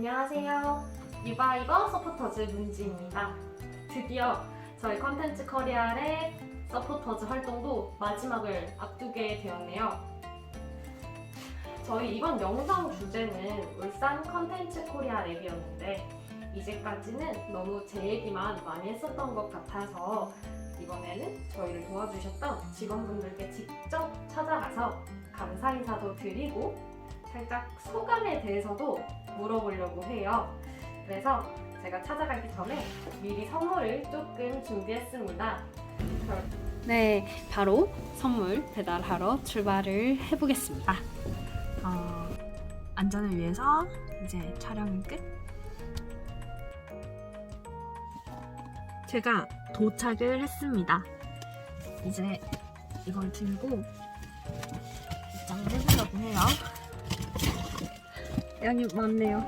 안녕하세요. 유바이버 서포터즈 문지입니다. 드디어 저희 컨텐츠 커리어의 서포터즈 활동도 마지막을 앞두게 되었네요. 저희 이번 영상 주제는 울산 컨텐츠 코리아 랩이었는데 이제까지는 너무 제 얘기만 많이 했었던 것 같아서 이번에는 저희를 도와주셨던 직원분들께 직접 찾아가서 감사 인사도 드리고 살짝 소감에 대해서도 물어보려고 해요. 그래서 제가 찾아가기 전에 미리 선물을 조금 준비했습니다. 네, 바로 선물 배달하러 출발을 해보겠습니다. 어, 안전을 위해서 이제 촬영은 끝. 제가 도착을 했습니다. 이제 이걸 들고 입장을 해보려고 해요. 양이 많네요.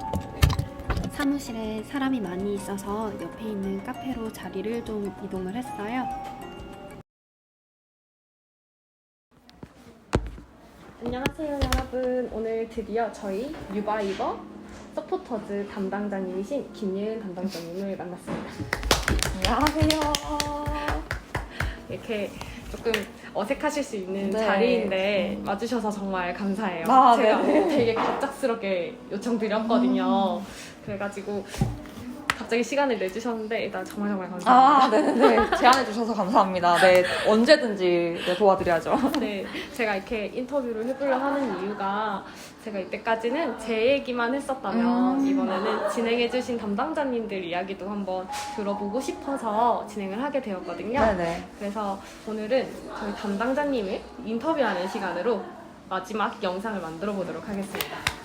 사무실에 사람이 많이 있어서 옆에 있는 카페로 자리를 좀 이동을 했어요. 안녕하세요 여러분. 오늘 드디어 저희 유바이버 서포터즈 담당자님이신 김예은 담당자님을 만났습니다. 안녕하세요. 이렇게 조금 어색하실 수 있는 네. 자리인데 와주셔서 정말 감사해요. 아, 제가 네. 되게 갑작스럽게 요청드렸거든요. 그래가지고 갑자기 시간을 내주셨는데 일단 정말 정말 감사합니다. 아, 네네. 제안해주셔서 감사합니다. 네, 언제든지 네, 도와드려야죠. 네, 제가 이렇게 인터뷰를 해보려 하는 이유가 제가 이때까지는 제 얘기만 했었다면 음. 이번에는 진행해주신 담당자님들 이야기도 한번 들어보고 싶어서 진행을 하게 되었거든요. 네네. 그래서 오늘은 저희 담당자님을 인터뷰하는 시간으로 마지막 영상을 만들어 보도록 하겠습니다.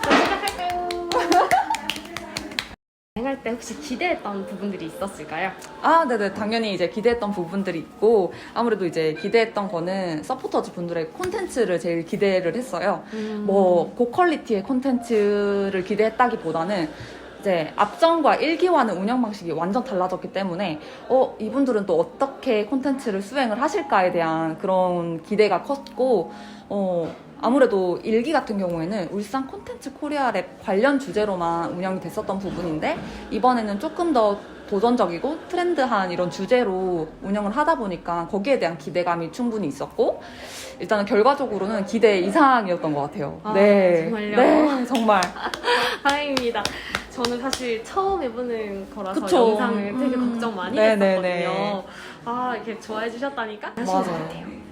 때 혹시 기대했던 부분들이 있었을까요? 아, 네네. 당연히 이제 기대했던 부분들이 있고, 아무래도 이제 기대했던 거는 서포터즈 분들의 콘텐츠를 제일 기대를 했어요. 뭐, 고퀄리티의 콘텐츠를 기대했다기보다는 이제 앞전과 1기와는 운영 방식이 완전 달라졌기 때문에 어 이분들은 또 어떻게 콘텐츠를 수행을 하실까에 대한 그런 기대가 컸고 어 아무래도 1기 같은 경우에는 울산 콘텐츠 코리아 랩 관련 주제로만 운영이 됐었던 부분인데 이번에는 조금 더 도전적이고 트렌드한 이런 주제로 운영을 하다 보니까 거기에 대한 기대감이 충분히 있었고 일단은 결과적으로는 기대 이상이었던 것 같아요. 아, 네, 정말요? 네, 정말. 다행입니다. 저는 사실 처음 해보는 거라서 그쵸. 영상을 되게 음. 걱정 많이 네네네. 했었거든요. 아 이렇게 좋아해 주셨다니까 맞아요.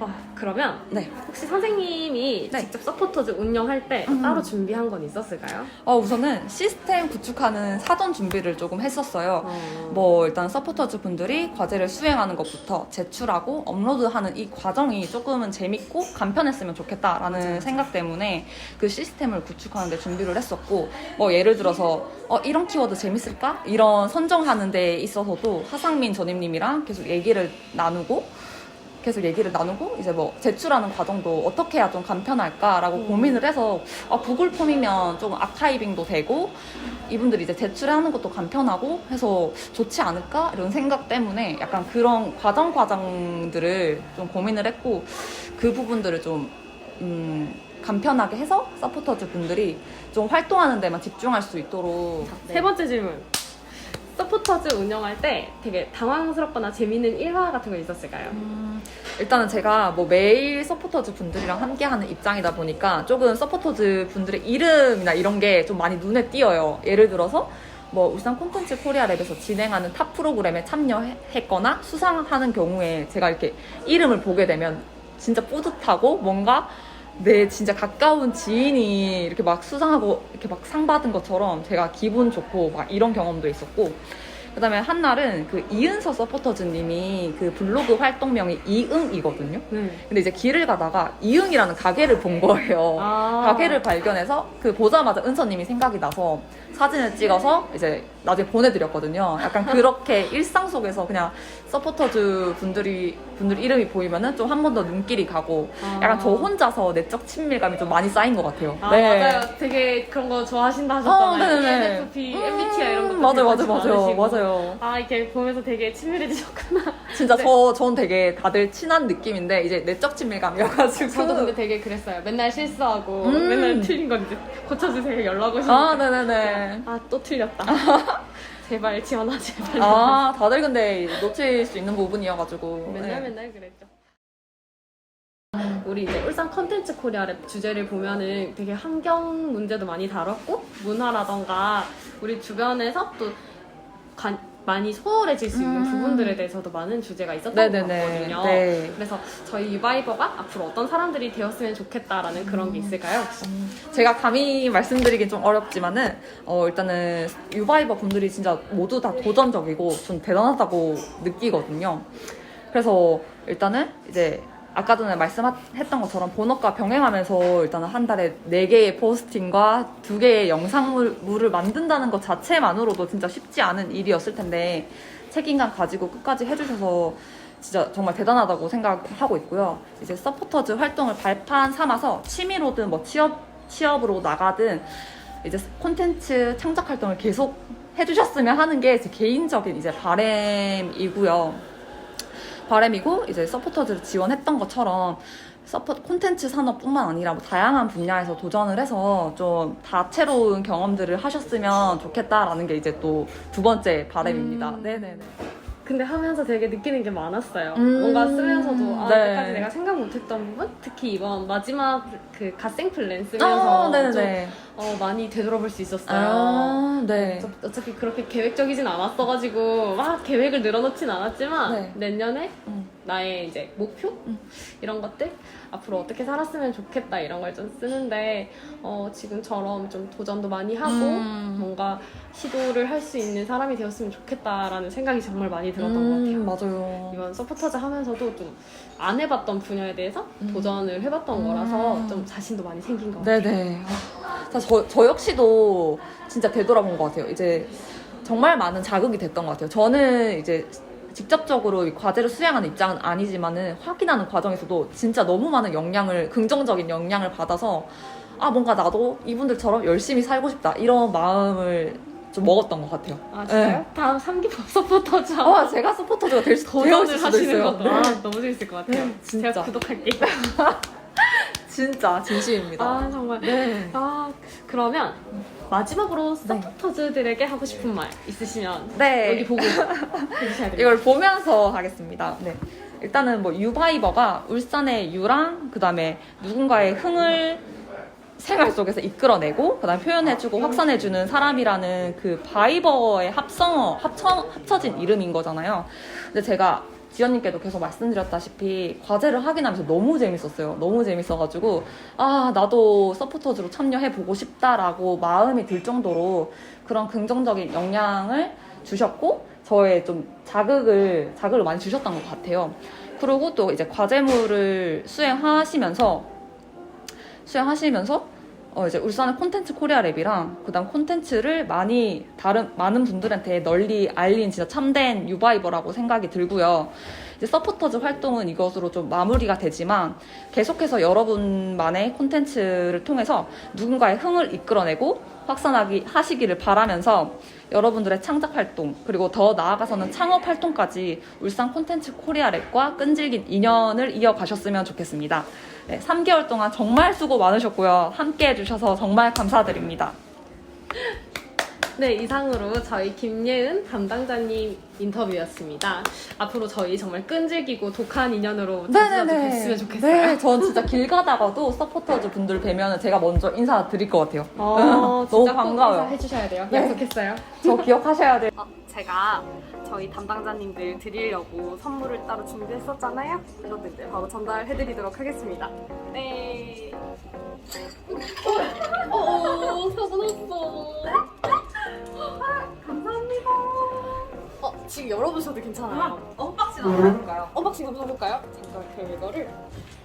아, 그러면 네. 혹시 선생님이 네. 직접 서포터즈 운영할 때 음. 따로 준비한 건 있었을까요? 어, 우선은 시스템 구축하는 사전 준비를 조금 했었어요. 어. 뭐 일단 서포터즈 분들이 과제를 수행하는 것부터 제출하고 업로드하는 이 과정이 조금은 재밌고 간편했으면 좋겠다라는 맞아요. 생각 때문에 그 시스템을 구축하는 데 준비를 했었고 뭐 예를 들어서 어 이런 키워드 재밌을까? 이런 선정하는 데 있어서도 하상민 전임님이랑 계속 얘기를 나누고 계속 얘기를 나누고 이제 뭐 제출하는 과정도 어떻게 해야 좀 간편할까라고 음. 고민을 해서 아, 구글 폼이면 조금 아카이빙도 되고 이분들이 이제 제출하는 것도 간편하고 해서 좋지 않을까 이런 생각 때문에 약간 그런 과정 과정들을 좀 고민을 했고 그 부분들을 좀 음, 간편하게 해서 서포터즈 분들이 좀 활동하는 데만 집중할 수 있도록 네. 세 번째 질문. 서포터즈 운영할 때 되게 당황스럽거나 재밌는 일화 같은 거 있었을까요? 음, 일단은 제가 뭐 매일 서포터즈 분들이랑 함께하는 입장이다 보니까 조금 서포터즈 분들의 이름이나 이런 게 좀 많이 눈에 띄어요. 예를 들어서 뭐 울산 콘텐츠 코리아 랩에서 진행하는 탑 프로그램에 참여했거나 수상하는 경우에 제가 이렇게 이름을 보게 되면 진짜 뿌듯하고 뭔가 내 진짜 가까운 지인이 이렇게 막 수상하고 이렇게 막 상 받은 것처럼 제가 기분 좋고 막 이런 경험도 있었고 그다음에 한 날은 그 이은서 서포터즈님이 그 블로그 활동명이 이응이거든요. 네. 근데 이제 길을 가다가 이응이라는 가게를 본 거예요. 아. 가게를 발견해서 그 보자마자 은서님이 생각이 나서 사진을 찍어서 이제 나중에 보내드렸거든요. 약간 그렇게 일상 속에서 그냥 서포터즈 분들이 분들 이름이 보이면은 좀 한 번 더 눈길이 가고 약간 저 혼자서 내적 친밀감이 좀 많이 쌓인 것 같아요. 아, 네. 맞아요. 되게 그런 거 좋아하신다 하셨잖아요. 어, 네네네. ENFP, MBTI 이런 것도 음, 맞아요, 맞아요, 맞아요. 맞아요. 아, 이렇게 보면서 되게 친밀해지셨구나. 진짜 네. 저, 전 되게 다들 친한 느낌인데, 이제 내적 친밀감이어가지고. 저도 근데 되게 그랬어요. 맨날 실수하고, 음. 맨날 틀린 건 이제 고쳐주세요. 연락 오시면. 아, 네네네. 아, 또 틀렸다. 제발 지원아, 제발. 아, 다들 근데 놓칠 수 있는 부분이어가지고. 맨날 네. 맨날 그랬죠. 우리 이제 울산 컨텐츠 코리아 랩 주제를 보면은 되게 환경 문제도 많이 다뤘고 문화라던가 우리 주변에서 또 관- 많이 소홀해질 수 있는 음. 부분들에 대해서도 많은 주제가 있었던 네네네. 것 같거든요. 네. 그래서 저희 유바이버가 앞으로 어떤 사람들이 되었으면 좋겠다라는 그런 게 있을까요? 혹시? 제가 감히 말씀드리긴 좀 어렵지만은, 어, 일단은 유바이버 분들이 진짜 모두 다 도전적이고 좀 대단하다고 느끼거든요. 그래서 일단은 이제 아까 전에 말씀했던 것처럼 본업과 병행하면서 일단은 한 달에 4개의 포스팅과 2개의 영상물을 만든다는 것 자체만으로도 진짜 쉽지 않은 일이었을 텐데 책임감 가지고 끝까지 해주셔서 진짜 정말 대단하다고 생각하고 있고요. 이제 서포터즈 활동을 발판 삼아서 취미로든 뭐 취업, 취업으로 나가든 이제 콘텐츠 창작 활동을 계속 해주셨으면 하는 게 제 개인적인 이제 바램이고요. 바램이고 이제 서포터즈를 지원했던 것처럼 서포 콘텐츠 산업뿐만 아니라 뭐 다양한 분야에서 도전을 해서 좀 다채로운 경험들을 하셨으면 좋겠다라는 게 이제 또 두 번째 바램입니다. 음. 네네네. 근데 하면서 되게 느끼는 게 많았어요. 음. 뭔가 쓰면서도 아, 네. 이때까지 내가 생각 못했던 부분, 특히 이번 마지막 그 갓생 플랜 쓰면서 아, 네네네. 좀 어, 많이 되돌아볼 수 있었어요. 아, 네. 어차- 어차피 그렇게 계획적이진 않았어가지고 막 계획을 늘어놓진 않았지만 네. 내년에 음. 나의 이제 목표 음. 이런 것들 앞으로 어떻게 살았으면 좋겠다 이런 걸 좀 쓰는데 어, 지금처럼 좀 도전도 많이 하고 음. 뭔가 시도를 할 수 있는 사람이 되었으면 좋겠다라는 생각이 정말 많이 들었던 것 같아요. 음, 맞아요. 이번 서포터즈 하면서도 좀 안 해봤던 분야에 대해서 음. 도전을 해봤던 음. 거라서 좀 자신도 많이 생긴 것 같아요. 네네. 아, 저, 저 역시도 진짜 되돌아본 것 같아요. 이제 정말 많은 자극이 됐던 것 같아요. 저는 이제 직접적으로 이 과제를 수행하는 입장은 아니지만은 확인하는 과정에서도 진짜 너무 많은 영향을, 긍정적인 영향을 받아서 아, 뭔가 나도 이분들처럼 열심히 살고 싶다. 이런 마음을 좀 먹었던 것 같아요. 아 진짜요? 네. 다음 3기 서포터즈 아, 제가 서포터즈가 될 수, 되었을 도전을 수도 하시는. 것도 네. 아, 너무 재밌을 것 같아요. 네, 진짜. 제가 구독할게요. 진짜 진심입니다. 아 정말. 네. 아 그러면 마지막으로 서포터즈들에게 하고 싶은 말 있으시면 네. 여기 보고 해주셔야 돼요. 이걸 보면서 하겠습니다. 네. 일단은 뭐 유바이버가 울산의 유랑 그다음에 누군가의 흥을 생활 속에서 이끌어내고 그다음 표현해주고 확산해주는 사람이라는 그 바이버의 합성어 합쳐 합쳐진 이름인 거잖아요. 근데 제가 지연님께도 계속 말씀드렸다시피 과제를 확인하면서 너무 재밌었어요. 너무 재밌어가지고 아 나도 서포터즈로 참여해 보고 싶다라고 마음이 들 정도로 그런 긍정적인 영향을 주셨고 저의 좀 자극을 자극을 많이 주셨던 것 같아요. 그리고 또 이제 과제물을 수행하시면서 수행하시면서 어 이제 울산의 콘텐츠 코리아 랩이랑 그다음 콘텐츠를 많이 다른 많은 분들한테 널리 알린 진짜 참된 유바이버라고 생각이 들고요. 이제 서포터즈 활동은 이것으로 좀 마무리가 되지만 계속해서 여러분만의 콘텐츠를 통해서 누군가의 흥을 이끌어내고 확산하기 하시기를 바라면서 여러분들의 창작 활동 그리고 더 나아가서는 창업 활동까지 울산 콘텐츠 코리아 랩과 끈질긴 인연을 이어가셨으면 좋겠습니다. 네, 3개월 동안 정말 수고 많으셨고요. 함께 해주셔서 정말 감사드립니다. 네, 이상으로 저희 김예은 담당자님 인터뷰였습니다. 앞으로 저희 정말 끈질기고 독한 인연으로 자주 뵀으면 좋겠어요. 네, 전 진짜 길 가다가도 서포터즈 분들 뵈면 제가 먼저 인사드릴 것 같아요. 어, 너무 진짜 꼭 반가워요. 인사해주셔야 돼요. 네. 약속했어요. 저 기억하셔야 돼요. 어, 제가 저희 담당자님들 드리려고 선물을 따로 준비했었잖아요. 이제 바로 전달해드리도록 하겠습니다. 네. 어, 어, 사고 났어. 지금 열어보셔도 괜찮아요. 언박싱 한번 해볼까요? 언박싱 한번 해볼까요? 잠깐 그럼 이거를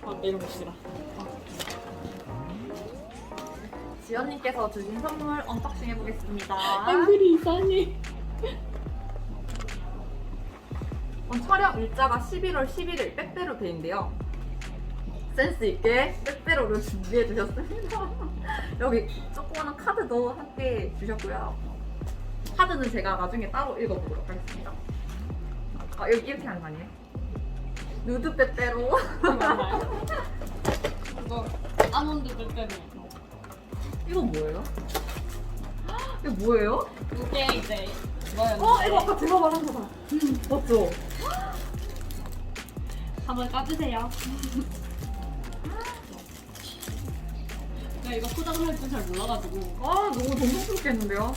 한번 내려봅시다. 지연님께서 주신 선물 언박싱 해보겠습니다. 얼굴이 이상해. 어, 촬영 일자가 11월 11일 빼빼로 데이인데요. 센스 있게 빼빼로를 준비해 주셨습니다. 여기 조그마한 카드도 함께 주셨고요. 카드는 제가 나중에 따로 읽어보도록 하겠습니다. 아 여기 이렇게 하는 거 아니에요? 누드 빼빼로. 이거 아몬드 빼빼로. 이거 뭐예요? 이거 뭐예요? 이게 이제 뭐였는데? 어 이거 아까 제가 말한 거다. 맞죠? 한번 까주세요. 나 이거 포장할 줄 잘 몰라가지고. 아 너무 정성스럽겠는데요?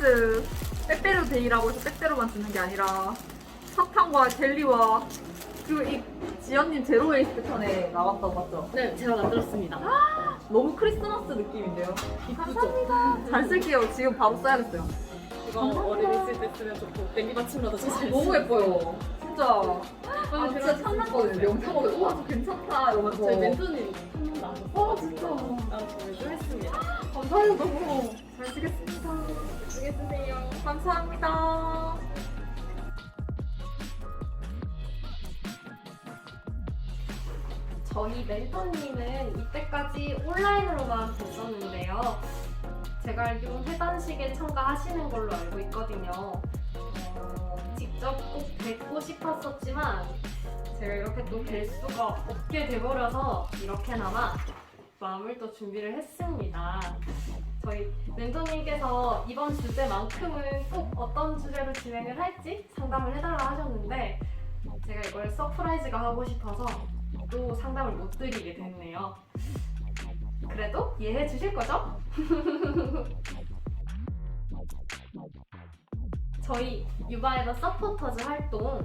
헐 센스 빼빼로 데이라고 해서 빼빼로만 주는 게 아니라 사탕과 젤리와 그리고 이 지연님 제로 웨이스트 편에 나왔다고 맞죠? 네, 제가 만들었습니다. 너무 크리스마스 느낌인데요? 감사합니다. 잘 쓸게요. 지금 바로 써야겠어요. 이거 어린이 있을 때 쓰면 좋고 냉기 받침마다 잘 너무 예뻐요. 진짜. 아 아, 진짜 탐났거든요. 영상 보고 우와 저 괜찮다. 이러면서. 저희 멘토님 썼어요. 어, 진짜. 아, 저희도 했습니다. 감사해요 너무 잘 쓰겠습니다 예쁘게 쓰세요. 감사합니다. 저희 멘토님은 이때까지 온라인으로만 뵀었는데요. 제가 알기로는 회단식에 참가하시는 걸로 알고 있거든요. 어, 직접 꼭 뵙고 싶었었지만 제가 이렇게 또 뵐 수가 없게 돼버려서 이렇게나마 마음을 또 준비를 했습니다. 저희 멘토님께서 이번 주제만큼은 꼭 어떤 주제로 진행을 할지 상담을 해달라 하셨는데 제가 이걸 서프라이즈가 하고 싶어서 또 상담을 못 드리게 됐네요. 그래도 이해해 주실 거죠? 저희 유바에버 서포터즈 활동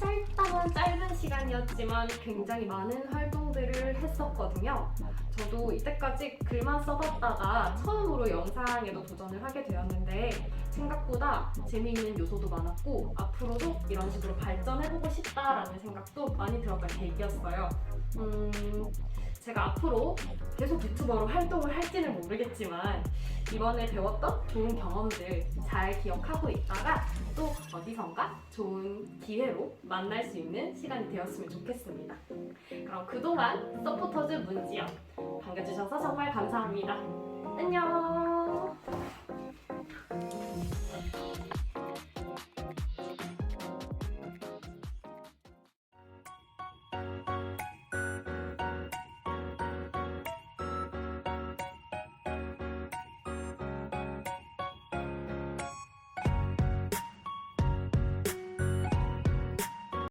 짧다면 짧은 시간이었지만 굉장히 많은 활동들을 했었거든요. 저도 이때까지 글만 써봤다가 처음으로 영상에도 도전을 하게 되었는데 생각보다 재미있는 요소도 많았고 앞으로도 이런 식으로 발전해보고 싶다라는 생각도 많이 들어간 계기였어요. 음, 제가 앞으로 계속 유튜버로 활동을 할지는 모르겠지만 이번에 배웠던 좋은 경험들 잘 기억하고 있다가 또 어디선가 좋은 기회로 만날 수 있는 시간이 되었으면 좋겠습니다. 그럼 그동안 서포터즈 문지연 반겨주셔서 정말 감사합니다. 안녕!